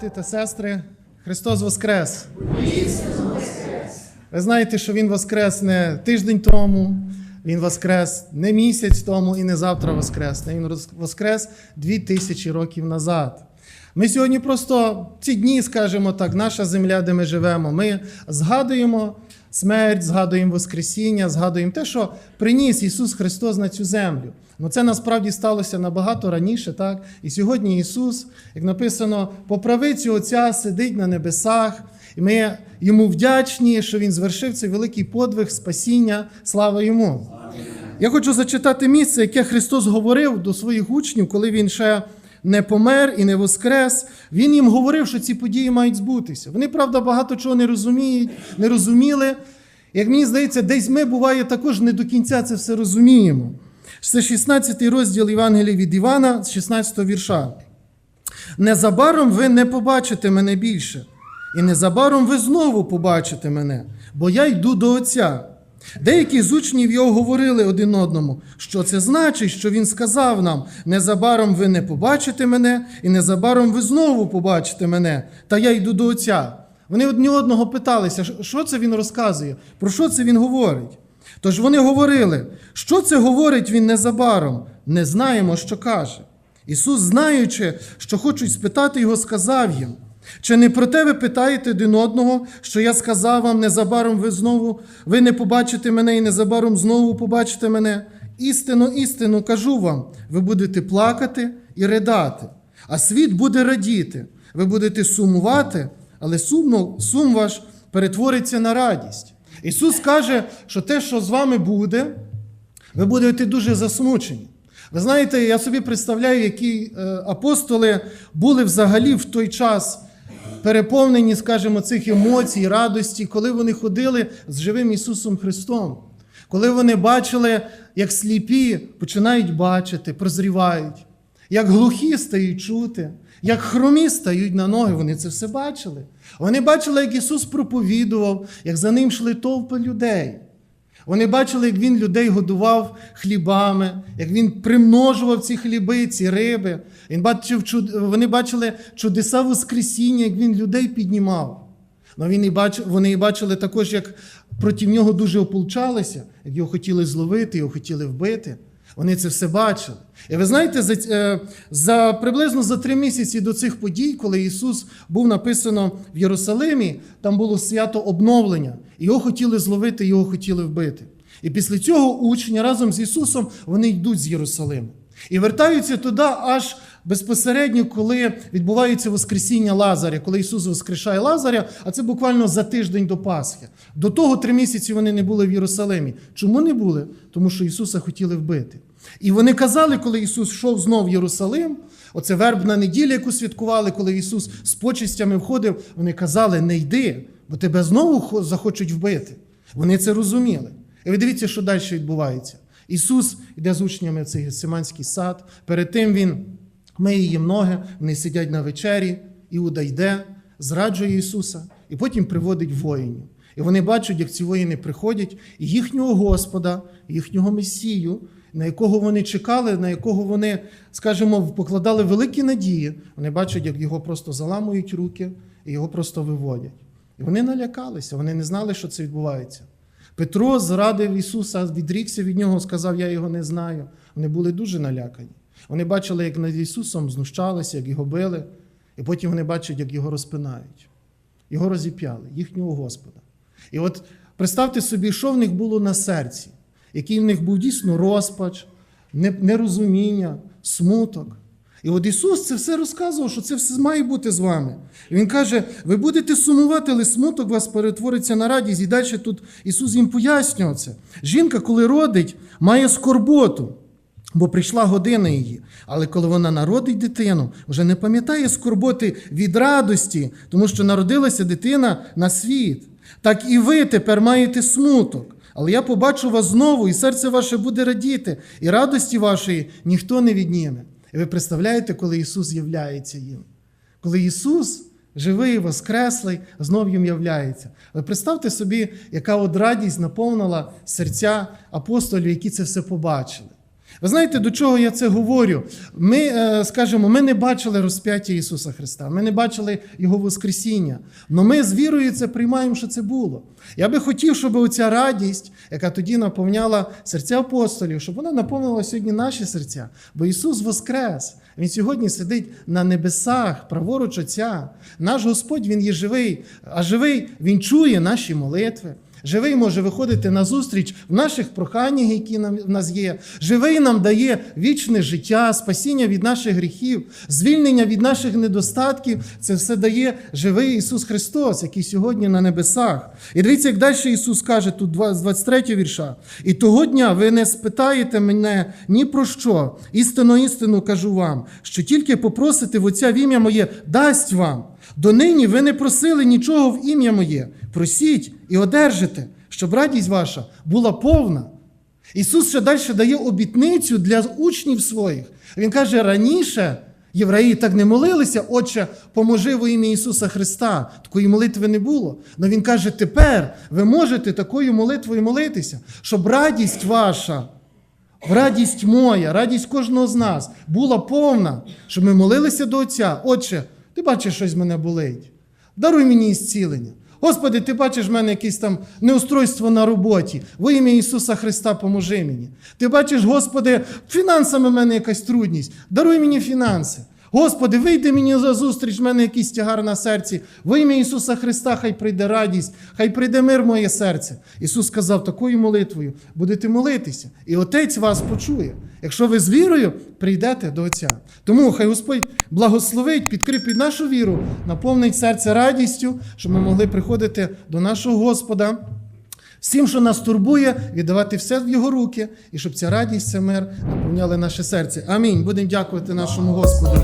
брати та сестри, Христос Воскрес! Ви знаєте, що Він Воскрес не тиждень тому, Він Воскрес не місяць тому і не завтра Воскресне. Він Воскрес дві тисячі років назад. Ми сьогодні просто ці дні, скажімо так, наша земля, де ми живемо, ми згадуємо смерть, згадуємо Воскресіння, згадуємо те, що приніс Ісус Христос на цю землю. Ну це насправді сталося набагато раніше, так? І сьогодні Ісус, як написано, по правиці Отця сидить на небесах, і ми йому вдячні, що Він звершив цей великий подвиг спасіння. Слава йому! Я хочу зачитати місце, яке Христос говорив до своїх учнів, коли Він ще не помер і не воскрес. Він їм говорив, що ці події мають збутися. Вони, правда, багато чого не розуміють, не розуміли. Як мені здається, десь ми буває також не до кінця це все розуміємо. Це 16 розділ Євангелія від Івана, з 16 вірша. Незабаром ви не побачите мене більше, і незабаром ви знову побачите мене, бо я йду до Отця. Деякі з учнів його говорили один одному, що це значить, що він сказав нам: незабаром ви не побачите мене, і незабаром ви знову побачите мене, та я йду до Отця. Вони одні одного питалися, «Що- що це він розказує, про що це він говорить. Тож вони говорили, що це говорить він незабаром, не знаємо, що каже. Ісус, знаючи, що хочуть спитати його, сказав їм: чи не про те ви питаєте один одного, що я сказав вам, незабаром ви знову ви не побачите мене і незабаром знову побачите мене? Істину, істину кажу вам, ви будете плакати і ридати, а світ буде радіти. Ви будете сумувати, але сумно, сум ваш перетвориться на радість. Ісус каже, що те, що з вами буде, ви будете дуже засмучені. Ви знаєте, я собі представляю, які е, апостоли були взагалі в той час переповнені, скажімо, цих емоцій, радості, коли вони ходили з живим Ісусом Христом, коли вони бачили, як сліпі починають бачити, прозрівають, як глухі стають чути, як хромі стають на ноги. Вони це все бачили. Вони бачили, як Ісус проповідував, як за ним йшли толпи людей. Вони бачили, як він людей годував хлібами, як він примножував ці хліби, ці риби. Він бачив, вони бачили чудеса Воскресіння, як він людей піднімав. Но він і бач... Вони і бачили також, як проти нього дуже ополчалися, як його хотіли зловити, його хотіли вбити. Вони це все бачили. І ви знаєте, за, е, за приблизно за три місяці до цих подій, коли Ісус був написано в Єрусалимі, там було свято обновлення. Його хотіли зловити, його хотіли вбити. І після цього учні разом з Ісусом вони йдуть з Єрусалиму. І вертаються туди аж безпосередньо, коли відбувається Воскресіння Лазаря, коли Ісус воскрешає Лазаря, а це буквально за тиждень до Пасхи. До того три місяці вони не були в Єрусалимі. Чому не були? Тому що Ісуса хотіли вбити. І вони казали, коли Ісус йшов знов в Єрусалим, оце вербна неділя, яку святкували, коли Ісус з почистями входив, вони казали: не йди, бо тебе знову захочуть вбити. Вони це розуміли. І ви дивіться, що далі відбувається. Ісус йде з учнями в цей Гесиманський сад. Перед тим Він миє їм ноги, вони сидять на вечері, Іуда йде, зраджує Ісуса і потім приводить воїнів. І вони бачать, як ці воїни приходять, і їхнього Господа, їхнього Месію, на якого вони чекали, на якого вони, скажімо, покладали великі надії. Вони бачать, як його просто заламують руки і його просто виводять. І вони налякалися, вони не знали, що це відбувається. Петро зрадив Ісуса, відрікся від нього, сказав, я його не знаю. Вони були дуже налякані. Вони бачили, як над Ісусом знущалися, як його били, і потім вони бачать, як його розпинають. Його розіп'яли, їхнього Господа. І от представте собі, що в них було на серці, який в них був дійсно розпач, нерозуміння, смуток. І от Ісус це все розказував, що це все має бути з вами. І Він каже: ви будете сумувати, але смуток вас перетвориться на радість. І далі тут Ісус їм пояснював це. Жінка, коли родить, має скорботу, бо прийшла година її. Але коли вона народить дитину, вже не пам'ятає скорботи від радості, тому що народилася дитина на світ. Так і ви тепер маєте смуток. Але я побачу вас знову, і серце ваше буде радіти, і радості вашої ніхто не відніме. І ви представляєте, коли Ісус являється їм? Коли Ісус, живий, воскреслий, знов їм являється. Ви представте собі, яка от радість наповнила серця апостолів, які це все побачили. Ви знаєте, до чого я це говорю? Ми, е, скажімо, ми не бачили розп'яття Ісуса Христа, ми не бачили Його Воскресіння. Але ми з вірою це приймаємо, що це було. Я би хотів, щоб оця радість, яка тоді наповняла серця апостолів, щоб вона наповнила сьогодні наші серця. Бо Ісус Воскрес. Він сьогодні сидить на небесах, праворуч Отця. Наш Господь Він є живий, а живий Він чує наші молитви. Живий може виходити на зустріч в наших проханнях, які в нас є. Живий нам дає вічне життя, спасіння від наших гріхів, звільнення від наших недостатків. Це все дає живий Ісус Христос, який сьогодні на небесах. І дивіться, як далі Ісус каже тут з 23 вірша. І того дня ви не спитаєте мене ні про що. Істинно, істину кажу вам, що тільки попросите в Отця в ім'я моє, дасть вам. Донині ви не просили нічого в ім'я моє. Просіть і одержите, щоб радість ваша була повна. Ісус ще далі дає обітницю для учнів своїх. Він каже: раніше євреї так не молилися, Отче, поможи во ім'я Ісуса Христа. Такої молитви не було. Але Він каже: тепер ви можете такою молитвою молитися, щоб радість ваша. Радість моя, радість кожного з нас була повна, щоб ми молилися до Отця. Отче, ти бачиш, щось мене болить. Даруй мені зцілення. Господи, ти бачиш в мене якесь там неустройство на роботі. Во ім'я Ісуса Христа поможи мені. Ти бачиш, Господи, фінансами в мене якась трудність. Даруй мені фінанси. Господи, вийди мені за зустріч, в мене якийсь тягар на серці. Во ім'я Ісуса Христа, хай прийде радість, хай прийде мир в моє серце. Ісус сказав, такою молитвою будете молитися, і Отець вас почує. Якщо ви з вірою прийдете до Отця. Тому хай Господь благословить, підкріпить нашу віру, наповнить серце радістю, щоб ми могли приходити до нашого Господа. Всім, що нас турбує, віддавати все в його руки, і щоб ця радість, цей мир наповняли наше серце. Амінь. Будемо дякувати нашому Господу.